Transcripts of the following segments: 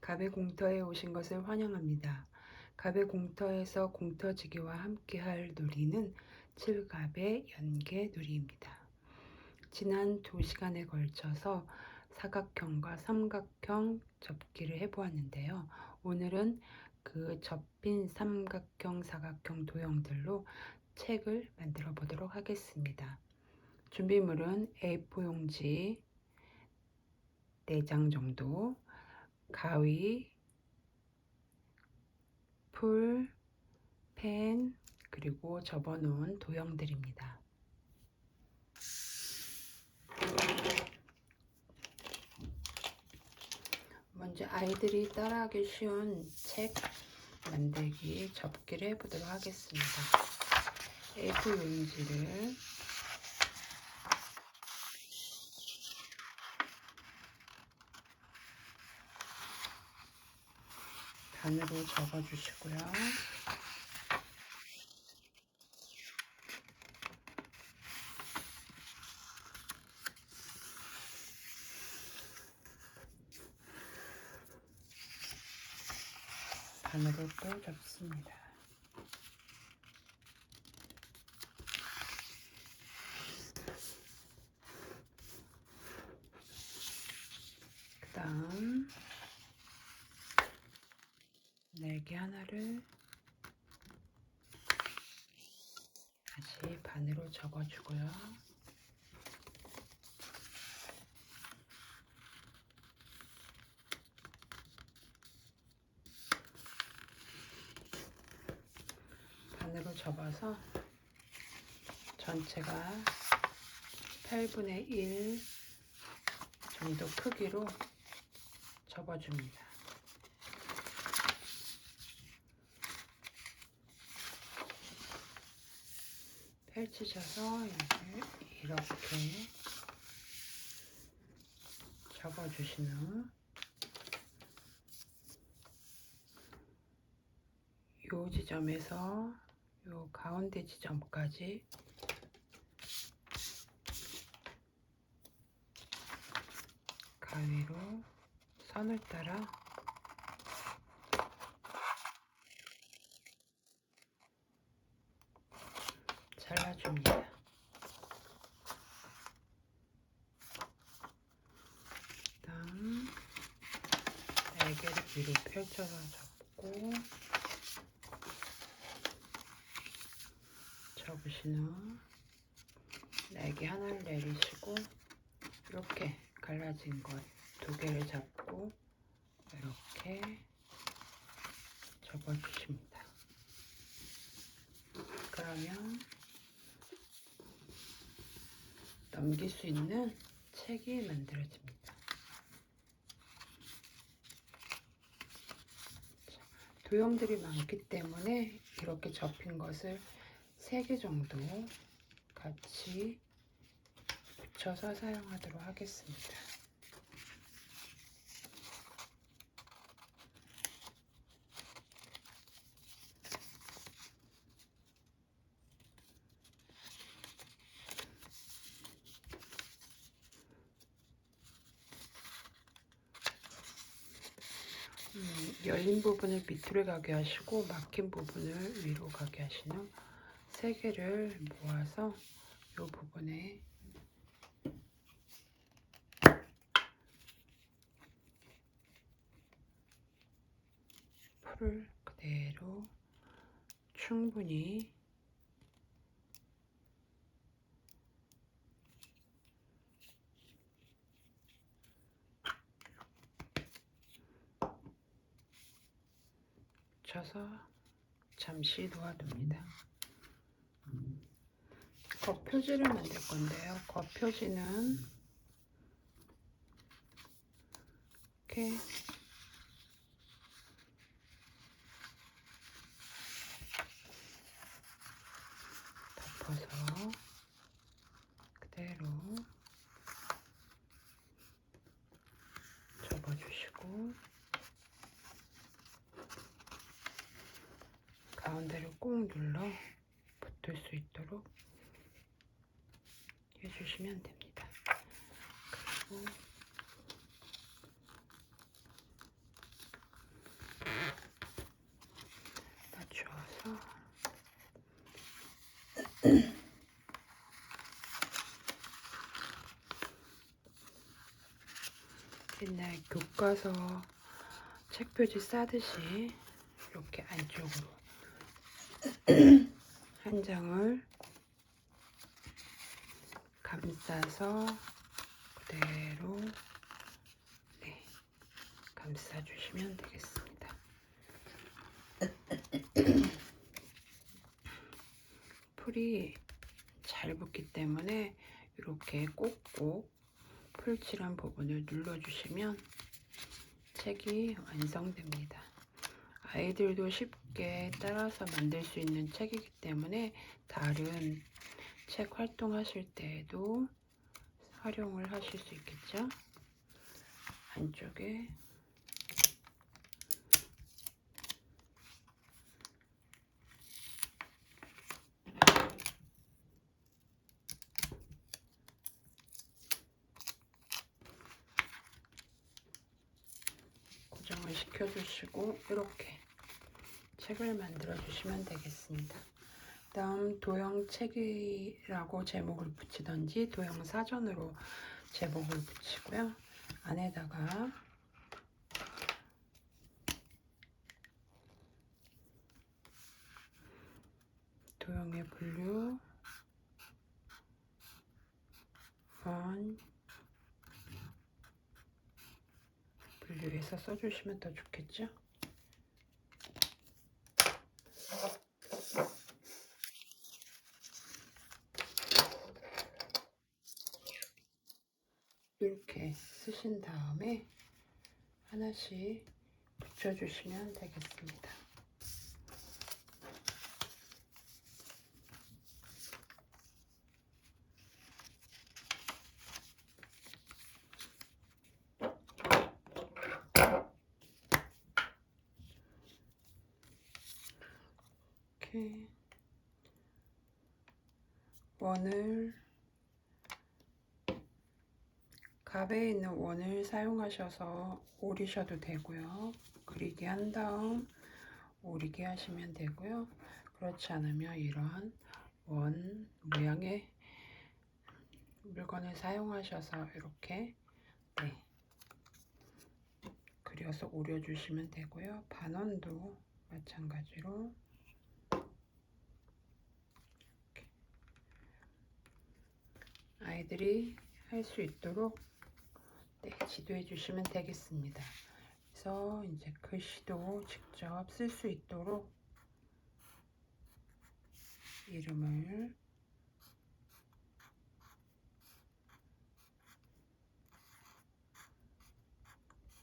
갑의 공터에 오신 것을 환영합니다. 갑의 공터에서 공터지기와 함께할 놀이는 칠갑의 연계 놀이입니다. 지난 두 시간에 걸쳐서 사각형과 삼각형 접기를 해보았는데요. 오늘은 그 접힌 삼각형, 사각형 도형들로 책을 만들어 보도록 하겠습니다. 준비물은 A4 용지 4장 정도, 가위, 풀, 펜, 그리고 접어놓은 도형들입니다. 먼저 아이들이 따라하기 쉬운 책 만들기 접기를 해보도록 하겠습니다. A4 용지를 반으로 접어주시고요. 반으로 또 접습니다. 그 다음 날개 하나를 다시 반으로 접어주고요. 반으로 접어서 전체가 8분의 1 정도 크기로 접어줍니다. 펼치셔서 이렇게 후요 지점에서 요 가운데 지점까지 가위로 선을 따라 잘라줍니다. 다음 날개를 위로 펼쳐서 접고 접으신 후 날개 하나를 내리시고 이렇게 갈라진 것 두 개를 잡고 이렇게 접어주십니다. 그러면 넘길 수 있는 책이 만들어집니다. 도형들이 많기 때문에 이렇게 접힌 것을 3개 정도 같이 붙여서 사용하도록 하겠습니다. 음, 열린 부분을 밑으로 가게 하시고 막힌 부분을 위로 가게 후세 개를 모아서 이 부분에 풀을 그대로 충분히 쳐서 잠시 놓아둡니다. 겉표지를 만들 건데요. 겉표지는 이렇게 덮어서 그대로 접어주시고 주면 됩니다. 그리고 맞추어서 옛날 교과서 책 표지 싸듯이 이렇게 안쪽으로 한 장을 감싸서 그대로 네, 감싸주시면 되겠습니다. 풀이 잘 붙기 때문에 이렇게 꼭꼭 풀칠한 부분을 눌러주시면 책이 완성됩니다. 아이들도 쉽게 따라서 만들 수 있는 책이기 때문에 다른 책 활동하실 때에도 활용을 하실 수 있겠죠. 안쪽에 고정을 시켜주시고 이렇게 책을 만들어 주시면 되겠습니다. 다음 도형 책이라고 제목을 붙이던지 도형 사전으로 제목을 붙이고요. 안에다가 도형의 분류 원 분류해서 써주시면 더 좋겠죠? 이렇게 쓰신 다음에 하나씩 붙여주시면 되겠습니다. 이렇게 원을 갑에 있는 원을 사용하셔서 오리셔도 되고요. 그리기 한 다음 오리기 하시면 되고요. 그렇지 않으면 이런 원 모양의 물건을 사용하셔서 이렇게 네, 그려서 오려주시면 되고요. 반원도 마찬가지로 아이들이 할 수 있도록 네, 지도해 주시면 되겠습니다. 그래서 이제 글씨도 직접 쓸 수 있도록 이름을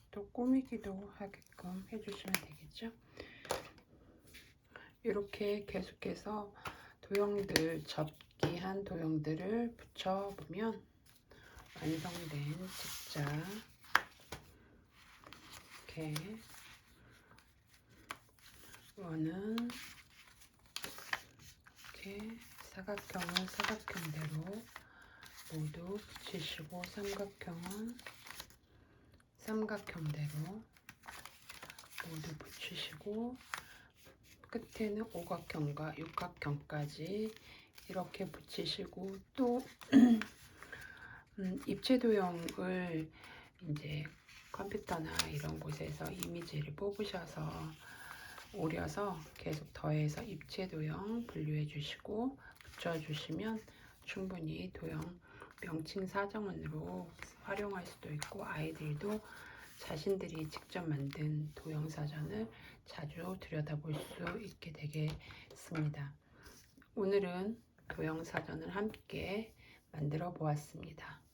또 꾸미기도 하게끔 해주시면 되겠죠. 이렇게 계속해서 도형들 접기한 도형들을 붙여보면 완성된 책자. 이렇게. 원은 이렇게 사각형은 사각형대로 모두 붙이시고 삼각형은 삼각형대로 모두 붙이시고 끝에는 오각형과 육각형까지 이렇게 붙이시고 또 음, 입체 도형을 이제 컴퓨터나 이런 곳에서 이미지를 뽑으셔서 오려서 계속 더해서 입체 도형 분류해 주시고 붙여 주시면 충분히 도형 명칭 사정원으로 활용할 수도 있고 아이들도 자신들이 직접 만든 도형 사전을 자주 들여다볼 수 있게 되겠습니다. 오늘은 도형 사전을 함께 만들어 보았습니다.